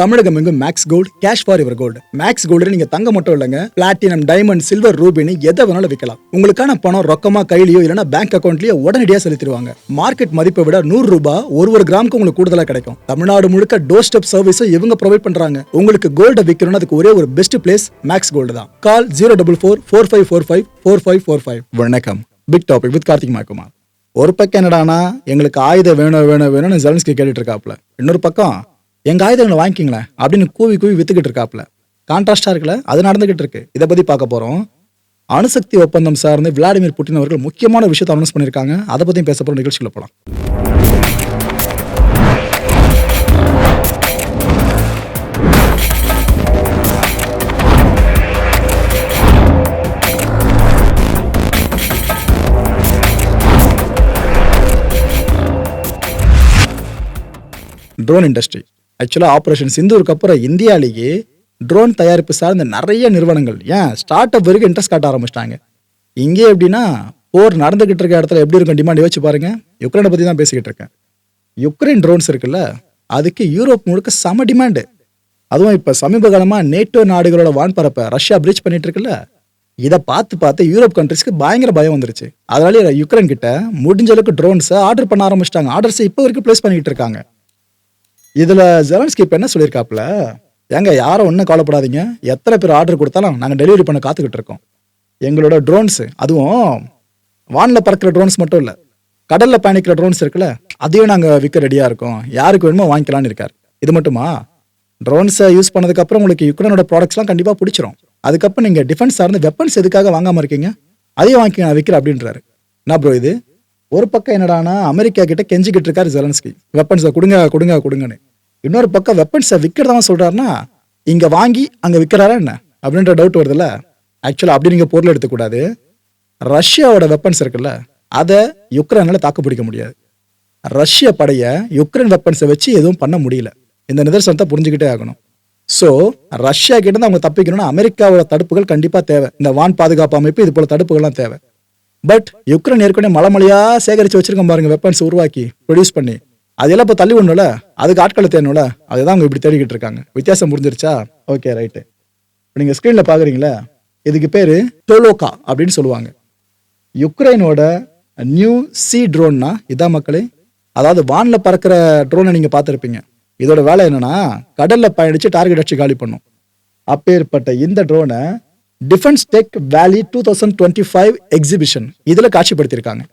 தமிழகம் எங்கும் max gold cash for your gold max gold நீங்க தங்க மட்டும் இல்லைங்க. பிளாட்டினம் டைமண்ட் சில்வர் ரூபினி எதை வேணாலும் விற்கலாம் உங்களுக்கான பணம் ரொக்கமா கையிலயோ இல்லைன்னா பேங்க் அக்கௌண்ட்லயோ உடனடியாக செலுத்திடுவாங்க. மார்க்கெட் மதிப்பை விட நூறு ரூபாய் ஒரு ஒரு கிராமுக்கு உங்களுக்கு கூடுதலா கிடைக்கும். தமிழ்நாடு முழுக்க டோர் ஸ்டெப் சர்வீஸும் இவங்க ப்ரொவைட் பண்றாங்க. உங்களுக்கு கோல்ட விற்கணும்னு அதுக்கு ஒரே ஒரு பெஸ்ட் பிளேஸ் மேக்ஸ் கோல்டு தான். Call zero double four four five four five four five four five வணக்கம். பிக் டாபிக் வித் கார்த்திக் மாக்குமார் ஒரு பக்கம் என்னடானா எங்களுக்கு ஆயுதம் வேணும் வேணும் வேணும்னு ஜெலன்ஸ்கி கேட்டுட்டு இருக்காப்ல இன்னொரு பக்கம் எங்க ஆயுதங்களை வாங்கிக்கிங்களேன் அப்படின்னு கூவி கூவி வித்துக்கிட்டு இருக்காப்ல கான்ட்ராஸ்டா இருக்குல்ல அது நடந்துகிட்டு இருக்கு. இதை பத்தி பார்க்க போறோம். அணுசக்தி ஒப்பந்தம் சார்ந்து விளாடிமிர் புட்டின் அவர்கள் முக்கியமான விஷயத்தை அனௌன்ஸ் பண்ணியிருக்காங்க. அதை பத்தியும் பேச போகிற நிகழ்ச்சியில் போலாம். ட்ரோன் இண்டஸ்ட்ரி ஆக்சுவலாக ஆப்ரேஷன் சிந்தூருக்கு அப்புறம் இந்தியாலேயே ட்ரோன் தயாரிப்பு சார்ந்த நிறைய நிறுவனங்கள் ஏன்? ஸ்டார்ட் அப் வரைக்கும் இன்ட்ரெஸ்ட் காட்ட ஆரம்பிச்சிட்டாங்க. இங்கே எப்படின்னா போர் நடந்துகிட்டு இருக்க இடத்துல எப்படி இருக்கும் டிமாண்ட் யோசிச்சு பாருங்க. யுக்ரைனை பற்றி தான் பேசிக்கிட்டு இருக்கேன். யுக்ரைன் ட்ரோன்ஸ் இருக்குல்ல அதுக்கு யூரோப் முழுக்க செம டிமாண்டு அதுவும் இப்போ சமீப காலமாக நேட்டோ நாடுகளோட வான்பரப்பை ரஷ்யா பிரீச் பண்ணிட்டு இருக்குல்ல இதை பார்த்து பார்த்து யூரோப் கண்ட்ரிஸ்க்கு பயங்கர பயம் வந்துருச்சு. அதனால யுக்ரைன் கிட்ட முடிஞ்ச அளவுக்கு ட்ரோன்ஸை ஆர்டர் பண்ண ஆரம்பிச்சிட்டாங்க. ஆர்டர்ஸை இப்போ வரைக்கும் ப்ளேஸ் பண்ணிட்டு இருக்காங்க. இதில் ஜெலன்ஸ்கி இப்போ என்ன சொல்லியிருக்காப்புல? ஏங்க யாரும் ஒன்றும் கவலைப்படாதீங்க. எத்தனை பேர் ஆர்டர் கொடுத்தாலும் நாங்கள் டெலிவரி பண்ண காத்துக்கிட்டு இருக்கோம். எங்களோட ட்ரோன்ஸு அதுவும் வானில் பறக்கிற ட்ரோன்ஸ் மட்டும் இல்லை கடலில் பயணிக்கிற ட்ரோன்ஸ் இருக்குல்ல அதையும் நாங்கள் விற்க ரெடியாக இருக்கோம். யாருக்கு வேணுமோ வாங்கிக்கலாம்னு இருக்கார். இது மட்டுமா? ட்ரோன்ஸை யூஸ் பண்ணதுக்கப்புறம் உங்களுக்கு யுக்ரைனோட ப்ராடக்ட்ஸ்லாம் கண்டிப்பாக பிடிச்சிரும். அதுக்கப்புறம் நீங்கள் டிஃபென்ஸ் சார்ந்து வெப்பன்ஸ் எதுக்காக வாங்காமல் இருக்கீங்க? அதையும் வாங்கி நான் விற்கிறேன் அப்படின்றாரு. என்ன ப்ரோ இது? ஒரு பக்கம் என்னடானா அமெரிக்கா கிட்ட கெஞ்சிக்கிட்டு இருக்காரு ஜெலன்ஸ்கி வெப்பன்ஸை கொடுங்க கொடுங்க கொடுங்கன்னு. இன்னொரு பக்கம் வெப்பன்ஸை விற்கிறதா சொல்கிறாருன்னா இங்கே வாங்கி அங்கே விற்கிறாரா என்ன? அப்படின்ற டவுட் வருதுல்ல? ஆக்சுவலாக அப்படி நீங்கள் பொருள் எடுத்துக்கூடாது. ரஷ்யாவோட வெப்பன்ஸ் இருக்குல்ல அதை யுக்ரைனால் தாக்கு பிடிக்க முடியாது. ரஷ்ய படையை யுக்ரைன் வெப்பன்ஸை வச்சு எதுவும் பண்ண முடியல. இந்த நிதர்சனத்தை புரிஞ்சுக்கிட்டே ஆகணும். ஸோ ரஷ்யா கிட்ட அவங்க தப்பிக்கணும்னா அமெரிக்காவோட தடுப்புகள் கண்டிப்பாக தேவை. இந்த வான் பாதுகாப்பு அமைப்பு இது போல தடுப்புகள்லாம் தேவை. பட் யுக்ரைன் ஏற்கனவே மலை சேகரித்து சேகரிச்சு வச்சிருக்கோம் பாருங்க வெப்பன்ஸ் உருவாக்கி ப்ரொடியூஸ் பண்ணி. அதெல்லாம் இப்போ தள்ளி விடணும்ல அதுக்கு ஆட்களை தேடணும்ல? அதுதான் அவங்க இப்படி தேடிக்கிட்டு இருக்காங்க. வித்தியாசம் புரிஞ்சிருச்சா? ஓகே ரைட்டு இப்போ நீங்கள் ஸ்க்ரீனில் பார்க்குறீங்களா இதுக்கு பேர் டோலோகா அப்படின்னு சொல்லுவாங்க. யுக்ரைனோட நியூ சி ட்ரோன்னா இதான் மக்களே? அதாவது வானில் பறக்கிற ட்ரோனை நீங்கள் பார்த்துருப்பீங்க. இதோட வேலை என்னென்னா கடலில் பயணிச்சு டார்கெட் அடிச்சு காலி பண்ணும். அப்பேற்பட்ட இந்த ட்ரோனை defence tech valley two thousand twenty five exhibition இதில் காட்சிப்படுத்தியிருக்காங்க.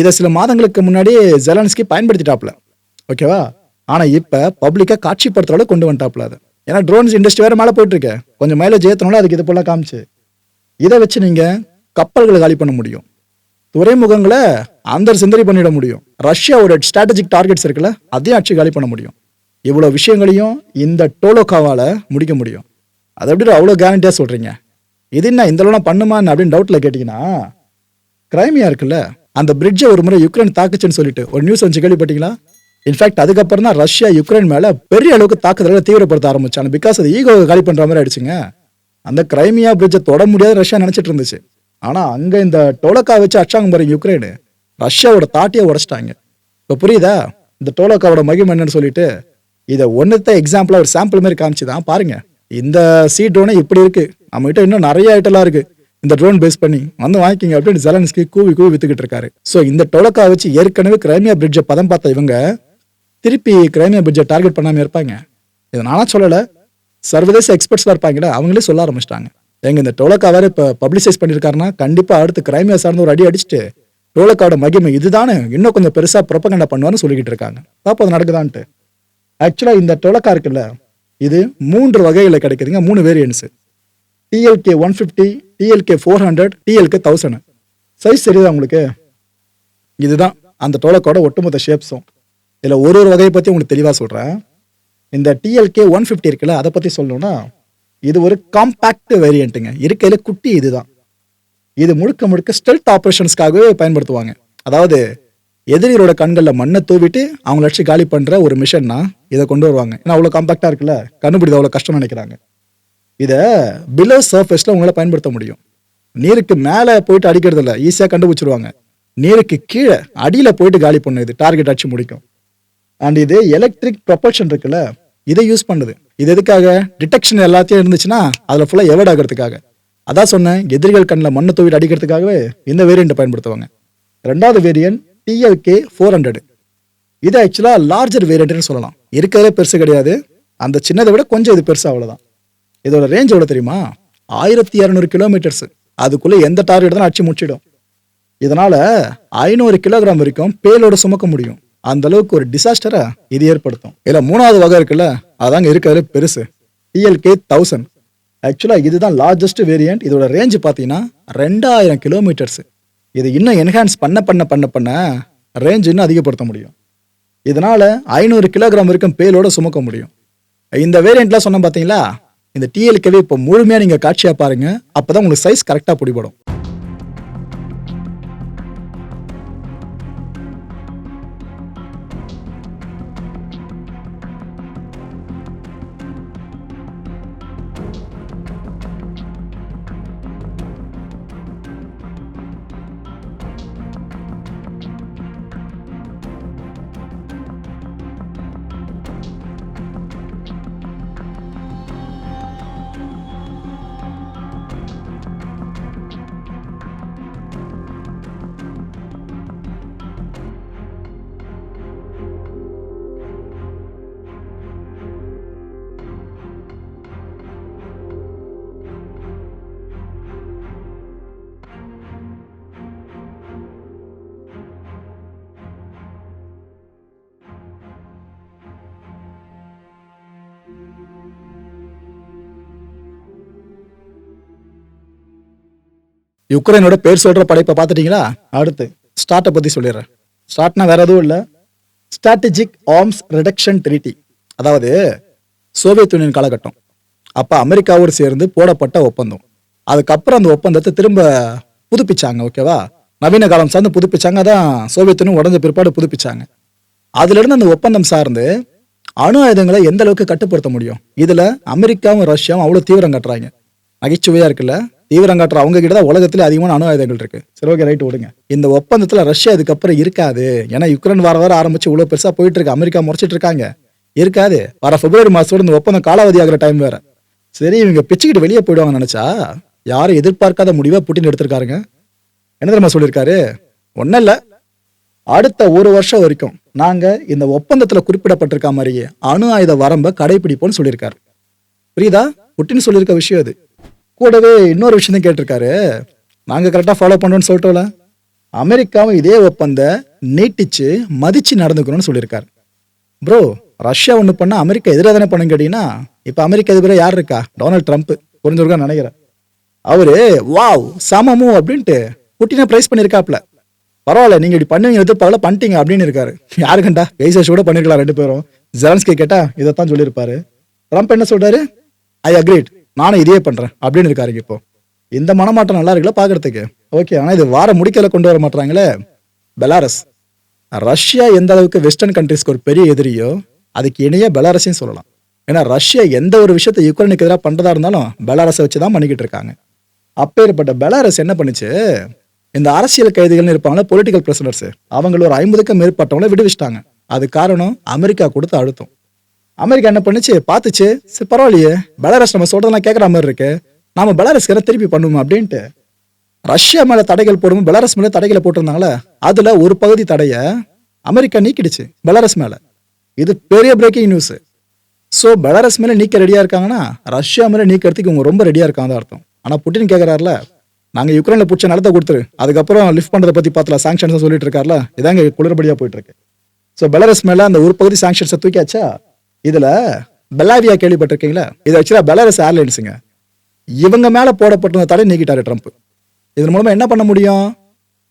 இதை சில மாதங்களுக்கு முன்னாடி ஜெலன்ஸ்கி பயன்படுத்திட்டாப்ல ஓகேவா ஆனால் இப்போ பப்ளிக்காக காட்சிப்படுத்துற அளவுக்கு கொண்டு வந்துட்டாப்ல அது. ஏன்னா ட்ரோன்ஸ் இண்டஸ்ட்ரி வேற மேலே போயிட்டுருக்கு. கொஞ்சம் மைலேஜ் ஏற்றணும்ல அதுக்கு இது போல காமிச்சு. இதை வச்சு நீங்கள் கப்பல்களை காலி பண்ண முடியும். துறைமுகங்களை அந்த சிந்தரி பண்ணிட முடியும். ரஷ்யாவோட ஸ்ட்ராட்டஜிக் டார்கெட்ஸ் இருக்குல்ல அதையும் ஆட்சி காலி பண்ண முடியும். இவ்வளோ விஷயங்களையும் இந்த டோலோகாவால முடிக்க முடியும். அதை எப்படி அவ்வளோ கேரண்டியாக சொல்கிறீங்க இது என்ன இந்த அளவுலாம் பண்ணுமான்னு அப்படின்னு டவுட்டில் கேட்டிங்கன்னா கிரைமியா இருக்குல்ல அந்த பிரிட்ஜை ஒரு முறை யுக்ரைன் தாக்குச்சுன்னு சொல்லிட்டு ஒரு நியூஸ் வந்து கேள்விப்பட்டீங்களா? இன்ஃபேக்ட் அதுக்கப்புறம் தான் ரஷ்யா யுக்ரைன் மேலே பெரிய அளவுக்கு தாக்குதலை தீவிரப்படுத்த ஆரம்பிச்சாங்க. பிகாஸ் அது ஈகோ காலி பண்ணுற மாதிரி ஆயிடுச்சுங்க. அந்த கிரைமியா பிரிட்ஜை தொட முடியாத ரஷ்யா நினச்சிட்டு இருந்துச்சு. ஆனால் அங்கே இந்த டோலக்கா வச்சு அடிச்சாங்க பாருங்க யுக்ரைனு ரஷ்யாவோட தாட்டியை உடைச்சிட்டாங்க. இப்போ புரியுதா? இந்த டோலக்காவோட மகிமை என்னன்னு சொல்லிட்டு இதை ஒன்றுத்த எக்ஸாம்பிளாக ஒரு சாம்பிள் மாதிரி காமிச்சுதான் பாருங்க. இந்த சி ட்ரோனே இப்படி இருக்குது நம்மகிட்ட இன்னும் நிறைய ஐட்டம்லாம் இருக்குது இந்த ட்ரோன் பேஸ் பண்ணி வந்து வாங்கிக்கிங்க அப்படின்னு ஜெலன்ஸ்கி கூவி கூவி வித்துக்கிட்டு இருக்காரு. ஸோ இந்த டொலக்கா வச்சு ஏற்கனவே கிரைமியா பிரிட்ஜை பதம் பார்த்த இவங்க திருப்பி கிரைமியா பிரிட்ஜை டார்கெட் பண்ணாமல் இருப்பாங்க. இதை நானா சொல்லலை. சர்வதேச எக்ஸ்பர்ட்ஸ்லாம் இருப்பாங்கல்ல அவங்களே சொல்ல ஆரம்பிச்சிட்டாங்க. எங்க இந்த டோலக்கா வேற இப்போ பப்ளிசைஸ் பண்ணியிருக்காருன்னா கண்டிப்பாக அடுத்து கிரைமியா சார்ந்து ஒரு அடி அடிச்சுட்டு டோலக்காவோட மகிமை இதுதானே. இன்னும் கொஞ்சம் பெருசாக ப்ரொப்பகண்டா பண்ணுவான்னு சொல்லிக்கிட்டு இருக்காங்க. அப்போ அது நடக்குதான்ட்டு. ஆக்சுவலாக இந்த டொலக்கா இருக்குல்ல இது மூன்று வகையில் கிடைக்குதுங்க. மூணு variants TLK one fifty TLK four hundred TLK thousand size தெரியுதா உங்களுக்கு? இதுதான். அந்த டோலக்கோட ஒட்டுமொத்த ஷேப்ஸும் இதில் ஒரு ஒரு வகையை பற்றி உங்களுக்கு தெளிவாக சொல்கிறேன் இந்த டிஎல்கே ஒன் ஃபிஃப்டி இருக்குல்ல அதை பற்றி சொல்லணும்னா இது ஒரு காம்பேக்ட் வேரியண்ட்டுங்க இருக்கையில் குட்டி இதுதான். இது முழுக்க முழுக்க ஸ்டெல்த் ஆப்ரேஷன்ஸ்க்காகவே பயன்படுத்துவாங்க. அதாவது எதிரிகளோட கண்களில் மண்ணை தூவிட்டு அவங்கள அடிச்சு காலி பண்ணுற ஒரு மிஷன்னா இதை கொண்டு வருவாங்க. ஏன்னா அவ்வளோ காம்பாக்டாக இருக்குல்ல கண்டுபிடிது அவ்வளோ கஷ்டம் நினைக்கிறாங்க. இதை பிலோ சர்ஃபேஸில் உங்களால் பயன்படுத்த முடியும். நீருக்கு மேலே போயிட்டு அடிக்கிறது இல்லை ஈஸியாக கண்டுபிடிச்சிருவாங்க. நீருக்கு கீழே அடியில் போயிட்டு காலி பண்ணும் இது டார்கெட் அடிச்சு முடிக்கும். அண்ட் இது எலக்ட்ரிக் ப்ரொபல்ஷன் இருக்குல்ல இதை யூஸ் பண்ணுது. இது எதுக்காக? டிடெக்ஷன் எல்லாத்தையும் இருந்துச்சுன்னா அதில் ஃபுல்லாக எவர்ட் ஆகிறதுக்காக. அதான் சொன்னேன் எதிரிகள் கண்ணில் மண்ணை தூவிட்டு அடிக்கிறதுக்காகவே இந்த வேரியண்ட்டை பயன்படுத்துவாங்க. ரெண்டாவது வேரியன்ட் டிஎல்கே ஃபோர் ஹண்ட்ரடு இது ஆக்சுவலாக லார்ஜர் வேரியண்ட்னு சொல்லலாம். இருக்கிறதே பெருசு கிடையாது. அந்த சின்னதை விட கொஞ்சம் இது பெருசு அவ்வளோதான் இதோட ரேஞ்ச் எவ்வளோ தெரியுமா? ஆயிரத்தி இரநூறு கிலோமீட்டர்ஸ் அதுக்குள்ளே எந்த டார்கெட் தான் அடிச்சு முடிச்சிடும். இதனால் ஐநூறு கிலோகிராம் வரைக்கும் பேலோட சுமக்க முடியும். அந்த அளவுக்கு ஒரு டிசாஸ்டரை இது ஏற்படுத்தும். இதுல மூணாவது வகை இருக்குல்ல அதாங்க இருக்கிறது பெருசு. டிஎல்கே தௌசண்ட் ஆக்சுவலா இதுதான் லார்ஜஸ்ட் வேரியன்ட் இதோட ரேஞ்ச் பார்த்தீங்கன்னா ரெண்டாயிரம் கிலோமீட்டர்ஸ் இது இன்னும் என்ஹான்ஸ் பண்ண பண்ண பண்ண பண்ண ரேஞ்ச் இன்னும் அதிகப்படுத்த முடியும். இதனால ஐநூறு கிலோகிராம் வரைக்கும் பேலோட சுமக்க முடியும். இந்த வேரியண்ட்லாம் சொன்ன பார்த்தீங்களா இந்த டிஎல்கேவே இப்போ முழுமையாக நீங்கள் காட்சியாக பாருங்க. அப்பதான் உங்களுக்கு சைஸ் கரெக்டாக பிடிபடும். யுக்ரைனோட பேர் சொல்கிற படைப்பை பார்த்துட்டீங்களா? அடுத்து ஸ்டார்ட்டை பற்றி சொல்லிடுறேன். ஸ்டார்ட்னா வேற எதுவும் இல்லை. ஸ்ட்ராட்டஜிக் ஆர்ம்ஸ் ரிடக்ஷன் ட்ரீட்டி அதாவது சோவியத் யூனியன் காலகட்டம். அப்போ அமெரிக்காவோடு சேர்ந்து போடப்பட்ட ஒப்பந்தம். அதுக்கப்புறம் அந்த ஒப்பந்தத்தை திரும்ப புதுப்பிச்சாங்க ஓகேவா? நவீன காலம் சார்ந்து புதுப்பிச்சாங்க அதான் சோவியத் யூனியன் உடஞ்ச பிற்பாடு புதுப்பிச்சாங்க. அதுலேருந்து அந்த ஒப்பந்தம் சார்ந்து அணு ஆயுதங்களை எந்த அளவுக்கு கட்டுப்படுத்த முடியும்? இதில் அமெரிக்காவும் ரஷ்யாவும் அவ்வளோ தீவிரம் கட்டுறாங்க. நகைச்சுவையாக இருக்குல்ல? தீவிரம் காட்டுற அவங்க கிட்ட தான் உலகத்தில் அதிகமான அணு ஆயுதங்கள் இருக்கு. சரி ஓகே ரைட் விடுங்க இந்த ஒப்பந்தத்தில் ரஷ்யா இதுக்கப்புறம் இருக்காது. ஏன்னா யுக்ரைன் வார வாரம் ஆரம்பிச்சு இவ்வளோ பெருசாக போயிட்டு இருக்கு அமெரிக்கா முறைச்சிட்டு இருக்காங்க. இருக்காது. வர பிப்ரவரி மாசத்தோட இந்த ஒப்பந்தம் காலாவதி ஆகிற டைம் வேற. சரி இவங்க பிச்சுக்கிட்டு வெளியே போயிடுவாங்க நினச்சா யாரும் எதிர்பார்க்காத முடிவை புட்டின் எடுத்திருக்காருங்க. என்ன தெரியுமா சொல்லியிருக்காரு? ஒன்றும் இல்லை. அடுத்த ஒரு வருஷம் வரைக்கும் நாங்கள் இந்த ஒப்பந்தத்தில் குறிப்பிடப்பட்டிருக்க மாதிரியே அணு ஆயுத வரம்பை கடைபிடிப்போம்னு சொல்லியிருக்காரு. புரியுதா? புட்டின் சொல்லியிருக்க விஷயம் அது. கூடவே இன்னொரு விஷயம் கேட்டிருக்காரு. நாங்கள் கரெக்டாக ஃபாலோ பண்றோம்னு சொல்லிட்டோம்ல. அமெரிக்காவும் இதே ஒப்பந்த நீட்டிச்சு மதிச்சு நடந்துக்கணும்னு சொல்லியிருக்காரு. ப்ரோ ரஷ்யா ஒன்று பண்ணால் அமெரிக்கா எதிராக தானே பண்ணுங்க கேட்டீங்கன்னா இப்போ அமெரிக்கா எதிராக யார் இருக்கா? டொனால்ட் ட்ரம்ப் புரிஞ்சிருக்கா நினைக்கிறேன். அவரு வாவ் சமமு அப்படின்ட்டு புட்டினை ப்ரைஸ் பண்ணியிருக்காப்ல பரவாயில்ல நீங்கள் இப்படி பண்ணுவீங்க எதிர்பார்க்கல பண்ணிட்டீங்க அப்படின்னு இருக்காரு. யாருக்கண்டா? பேசஸ் கூட பண்ணிருக்கலாம் ரெண்டு பேரும். ஜெலன்ஸ்கி கேட்டா இதைத்தான் சொல்லியிருப்பாரு. ட்ரம்ப் என்ன சொல்றாரு? ஐ அக்ரீட் நானும் இதே பண்ணுறேன் அப்படின்னு இருக்காருங்க இப்போ. இந்த மனமாட்டம் நல்லா இருக்குல்ல பார்க்குறதுக்கு ஓகே ஆனால் இது வார முடிக்கல கொண்டு வர மாட்டாங்களே பெலாரஸ். ரஷ்யா எந்த அளவுக்கு வெஸ்டர்ன் கண்ட்ரிஸ்க்கு ஒரு பெரிய எதிரியோ அதுக்கு இணைய பெலாரஸையும் சொல்லலாம். ஏன்னா ரஷ்யா எந்த ஒரு விஷயத்தை யுக்ரைனுக்கு எதிராக பண்ணுறதா இருந்தாலும் பெலாரஸை வச்சு தான் பண்ணிக்கிட்டு இருக்காங்க. அப்பேற்பட்ட பெலாரஸ் என்ன பண்ணுச்சு? இந்த அரசியல் கைதிகள்னு இருப்பாங்களே பொலிட்டிக்கல் பிரசனர்ஸ் அவங்கள ஒரு ஐம்பதுக்கும் மேற்பட்டவங்கள விடுவிச்சிட்டாங்க. அது காரணம் அமெரிக்கா கொடுத்த அழுத்தம். அமெரிக்கா என்ன பண்ணுச்சு? பார்த்துச்சு. சரி பரவாயில்லையே. பெலாரஸ் நம்ம சொல்றதெல்லாம் கேட்குற மாதிரி இருக்கு. நாம பெலாரஸ்க்கு திருப்பி பண்ணுவோம் அப்படின்ட்டு. ரஷ்யா மேலே தடைகள் போடும் பெலாரஸ் மேலே தடைகளை போட்டிருந்தாங்களே அதில் ஒரு பகுதி தடையை அமெரிக்கா நீக்கிடுச்சு பெலாரஸ் மேலே. இது பெரிய பிரேக்கிங் நியூஸ் ஸோ பெலாரஸ் மேலே நீக்க ரெடியாக இருக்காங்கன்னா ரஷ்யா மேலே நீக்கிறதுக்கு இவங்க ரொம்ப ரெடியாக இருக்காங்க அர்த்தம். ஆனால் புட்டின் கேட்கறாருல நாங்கள் யுக்ரைனில் பிடிச்ச நிலத்தை கொடுத்துரு. அதுக்கப்புறம் லிஃப்ட் பண்ணுறதை பற்றி பார்த்தல சாங்ஷன்ஸ் சொல்லிட்டு இருக்காருல இதாங்க குளிர்படியாக போயிட்டு இருக்கு. ஸோ பெலாரஸ் மேலே அந்த ஒரு பகுதி சாங்ஷன்ஸை தூக்கியாச்சா? இதுல பெலாவியா கேள்விப்பட்டிருக்கீங்களா? இது ஆக்சுவலாக பெலாரஸ் ஏர்லைன்ஸுங்க இவங்க மேல போடப்பட்டிருந்த தடை நீக்கிட்டாரு ட்ரம்ப். இதன் மூலமா என்ன பண்ண முடியும்?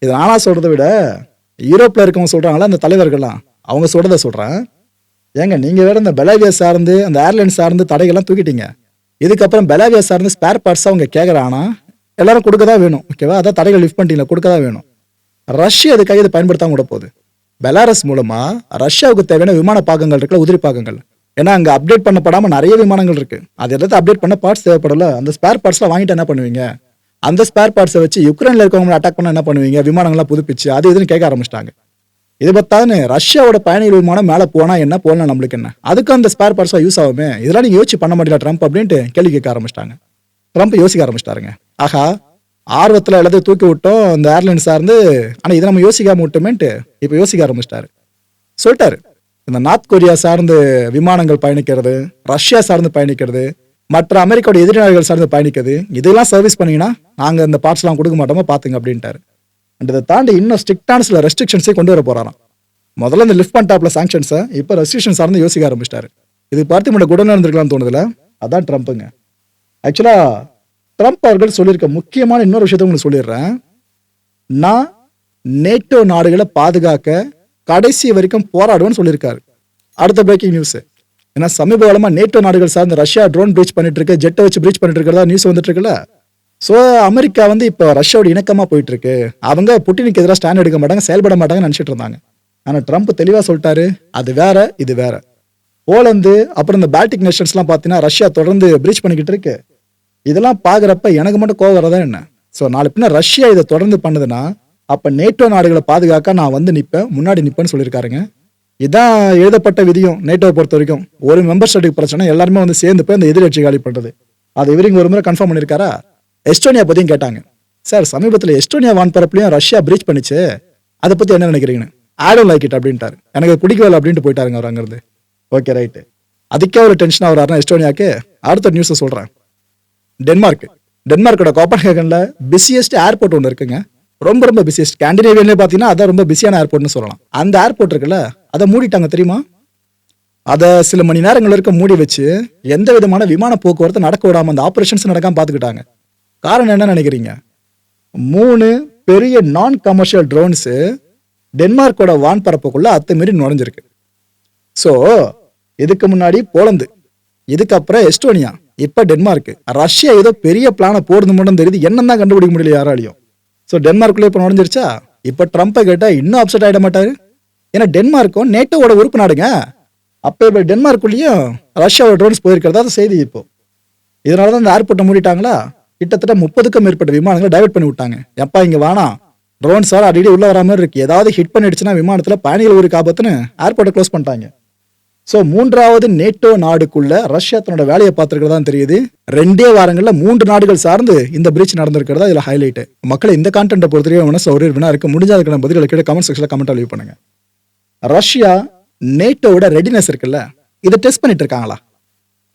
இது நானா சொல்றதை விட யூரோப்ல இருக்கவங்க சொல்றாங்களா அந்த தலைவர்கள்லாம் அவங்க சொல்றத சொல்றேன். ஏங்க நீங்க வேற இந்த பெலாவியா சார்ந்து அந்த ஏர்லைன் சார்ந்து தடைகள்லாம் தூக்கிட்டீங்க. இதுக்கப்புறம் பெலாவியா சார்ந்து ஸ்பேர் பார்ட்ஸ் அவங்க கேட்கறானா எல்லாரும் கொடுக்க தான் வேணும் ஓகேவா அதான் தடைகள் லிஃப்ட் பண்ணிட்டீங்களா? கொடுக்க தான் வேணும். ரஷ்யா அதுக்காக இதை பயன்படுத்தாம கூட போகுது? பெலாரஸ் மூலமா ரஷ்யாவுக்கு தேவையான விமான பாகங்கள் இருக்குல்ல உதிரி பாகங்கள். ஏன்னா அங்கே அப்டேட் பண்ணப்படாமல் நிறைய விமானங்கள் இருக்கு. அது எல்லாத்தையும் அப்டேட் பண்ண பார்ட்ஸ் தேவைப்படல. அந்த ஸ்பேர் பார்ட்ஸ்லாம் வாங்கிட்டு என்ன பண்ணுவீங்க? அந்த ஸ்பேர் பார்ட்ஸை வச்சு யுக்ரைனில் இருக்கவங்களை அட்டாக் பண்ண என்ன பண்ணுவீங்க? விமானங்கள்லாம் புதுப்பிச்சு அது இதுன்னு கேட்க ஆரம்பிச்சிட்டாங்க. இது பார்த்தாலும் ரஷ்யாவோட பயணிகள் விமானம் மேலே போனால் என்ன போகலாம் நம்மளுக்கு என்ன? அதுக்கு அந்த ஸ்பேர் பார்ட்ஸாக யூஸ் ஆகுமே. இதெல்லாம் நீங்கள் யோசிச்சு பண்ண மாட்டீங்களா ட்ரம்ப் அப்படின்ட்டு கேள்வி கேட்க ஆரம்பிச்சிட்டாங்க. ட்ரம்ப் யோசிக்க ஆரம்பிச்சிட்டாருங்க. ஆஹா ஆர்வத்தில் எல்லாத்தையும் தூக்கி விட்டோம் அந்த ஏர்லைன் சார்ந்து. ஆனால் இதை நம்ம யோசிக்காம விட்டோமேன்ட்டு இப்போ யோசிக்க ஆரம்பிச்சிட்டாரு. சொல்லிட்டாரு. இந்த நார்த் கொரியா சார்ந்து விமானங்கள் பயணிக்கிறது ரஷ்யா சார்ந்து பயணிக்கிறது மற்ற அமெரிக்காவோட எதிரிநாடுகள் சார்ந்து பயணிக்கிறது இதெல்லாம் சர்வீஸ் பண்ணீங்கன்னா நாங்கள் இந்த பார்ட்ஸ்லாம் கொடுக்க மாட்டோமா பார்த்துங்க அப்படின்ட்டாரு. அண்ட் இதை தாண்டி இன்னும் ஸ்ட்ரிக்டான சில ரெஸ்ட்ரிக்ஷன்ஸே கொண்டு வர போகிறாராம் முதல்ல இந்த லிஃப்ட் டாப்பில் சாங்ஷன்ஸை இப்போ ரெஸ்ட்ரிக்ஷன் சார்ந்து யோசிக்க ஆரம்பிச்சிட்டாரு. இது பார்த்து மட்டும் குடனே இருந்திருக்கலாம்னு தோணுதுல அதான் ட்ரம்ப்புங்க. ஆக்சுவலாக ட்ரம்ப் அவர்கள் சொல்லியிருக்க முக்கியமான இன்னொரு விஷயத்த உங்களுக்கு சொல்லிடுறேன். நான் நேட்டோ நாடுகளை பாதுகாக்க கடைசி வரைக்கும் போராடுவேன்னு சொல்லியிருக்காரு. அடுத்த பிரேக்கிங் நியூஸ் ஏன்னா சமீப காலமாக நேட்டோ நாடுகள் சார்ந்த ரஷ்யா ட்ரோன் பிரீச் பண்ணிட்டு இருக்கு ஜெட்டை வச்சு பிரீச் பண்ணிட்டு இருக்கிறதா நியூஸ் வந்துட்டு இருக்குல்ல ஸோ அமெரிக்கா வந்து இப்போ ரஷ்யாவோட இணக்கமாக போயிட்டு இருக்கு அவங்க புட்டினுக்கு எதிராக ஸ்டாண்ட் எடுக்க மாட்டாங்க செயல்பட மாட்டாங்கன்னு நினச்சிட்டு இருந்தாங்க. ஆனால் ட்ரம்ப் தெளிவாக சொல்லிட்டாரு அது வேற இது வேற. போலந்து அப்புறம் இந்த பால்டிக் நேஷன்ஸ்லாம் பார்த்தீங்கன்னா ரஷ்யா தொடர்ந்து பிரீச் பண்ணிக்கிட்டு இருக்கு. இதெல்லாம் பார்க்குறப்ப எனக்கு மட்டும் கோவம் வரதா என்ன? ஸோ நாலு பின்ன ரஷ்யா இதை தொடர்ந்து பண்ணுதுன்னா அப்போ நேட்டோ நாடுகளை பாதுகாக்க நான் வந்து நிற்பேன் முன்னாடி நிற்பேன்னு சொல்லியிருக்காருங்க. இதான் எழுதப்பட்ட விதியும் நேட்டோவை பொறுத்த வரைக்கும். ஒரு மெம்பர் ஸ்டேட்டுக்கு பிரச்சனை எல்லாருமே வந்து சேர்ந்து போய் அந்த எதிர்கட்சி காலி பண்ணுறது அது இவரிங்க ஒரு முறை கன்ஃபார்ம் பண்ணியிருக்காரா? எஸ்டோனியா பற்றியும் கேட்டாங்க. சார் சமீபத்தில் எஸ்டோனியா வான்பரப்புலையும் ரஷ்யா பிரீச் பண்ணிச்சு. அதை பற்றி என்ன நினைக்கிறீங்கன்னு? ஆடோ லைக் இட் அப்படின்ட்டாரு. எனக்கு அது பிடிக்கல அப்படின்ட்டு போயிட்டாருங்க அவர் அங்கேருந்து. ஓகே ரைட்டு அதுக்கே ஒரு டென்ஷன் ஆகுறாருன்னா எஸ்டோனியாக்கு அடுத்த நியூஸை சொல்கிறேன் டென்மார்க். டென்மார்க்கோட கோப்பன்ஹேகன்ல பிஸியஸ்ட் ஏர்போர்ட் ஒன்று இருக்குங்க. ரொம்ப ரொம்ப பிஸியஸ்ட் ஸ்காண்டினேவியன்லேயே பார்த்தீங்கன்னா அதான் ரொம்ப பிஸியான ஏர்போர்ட்னு சொல்லலாம். அந்த ஏர்போர்ட் இருக்குல்ல அதை மூடிட்டாங்க தெரியுமா? அதை சில மணி நேரங்கள் இருக்க மூடி வச்சு எந்த விதமான விமான போக்குவரத்து நடக்க விடாமல் அந்த ஆப்ரேஷன்ஸ் நடக்காமல் பார்த்துக்கிட்டாங்க. காரணம் என்ன நினைக்கிறீங்க? மூணு பெரிய நான் கமர்ஷியல் ட்ரோன்ஸு டென்மார்க்கோட வான்பரப்புக்குள்ள அத்துமீறி நுழைஞ்சிருக்கு. ஸோ இதுக்கு முன்னாடி போலந்து இதுக்கப்புறம் எஸ்டோனியா இப்போ டென்மார்க்கு ரஷ்யா ஏதோ பெரிய பிளானை போடுறது மட்டும் தெரியுது. என்னென்ன கண்டுபிடிக்க முடியல யாராலையும். ஸோ டென்மார்க்குள்ளே இப்போ நுழைஞ்சிருச்சா? இப்போ ட்ரம்ப்பை கேட்டால் இன்னும் அப்செட் ஆகிட மாட்டார். ஏன்னா டென்மார்க்கும் நேட்டோவோட உறுப்பு நாடுங்க. அப்போ இப்போ டென்மார்க்குள்ளேயும் ரஷ்யாவோட ட்ரோன்ஸ் போயிருக்கிறதா அது செய்தி இப்போ. இதனால தான் இந்த ஏர்போர்ட்டை மூடிட்டாங்களா? கிட்டத்தட்ட முப்பதுக்கும் மேற்பட்ட விமானங்களை டைவர்ட் பண்ணி விட்டாங்க. எப்பா இங்கே வேணாம் ட்ரோன்ஸ் வேறு அடிக்கடி உள்ளே வர மாதிரி இருக்குது ஏதாவது ஹிட் பண்ணிடுச்சுன்னா விமானத்தில் பயணிகள் ஒரு ஆபத்துன்னு ஏர்போர்ட்டை க்ளோஸ் பண்ணிட்டாங்க. ஸோ மூன்றாவது நேட்டோ நாடுக்குள்ள ரஷ்யா தன்னோட வேலையை பார்த்துருக்கிறதா தெரியுது. ரெண்டே வாரங்களில் மூன்று நாடுகள் சார்ந்து இந்த பிரீச் நடந்திருக்கிறதா இதில் ஹைலைட் மக்களை இந்த கான்டென்ட்டை பொறுத்தவரையும் மனசு ஒரு வேணா இருக்குது முடிஞ்ச அதுக்கான பதில்களை கேட்டு கமெண்ட் செக்ஷனில் கமெண்ட் லீவ் பண்ணுங்க. ரஷ்யா நேட்டோவோட ரெடினஸ் இருக்குல்ல. இதை டெஸ்ட் பண்ணிட்டு இருக்காங்களா?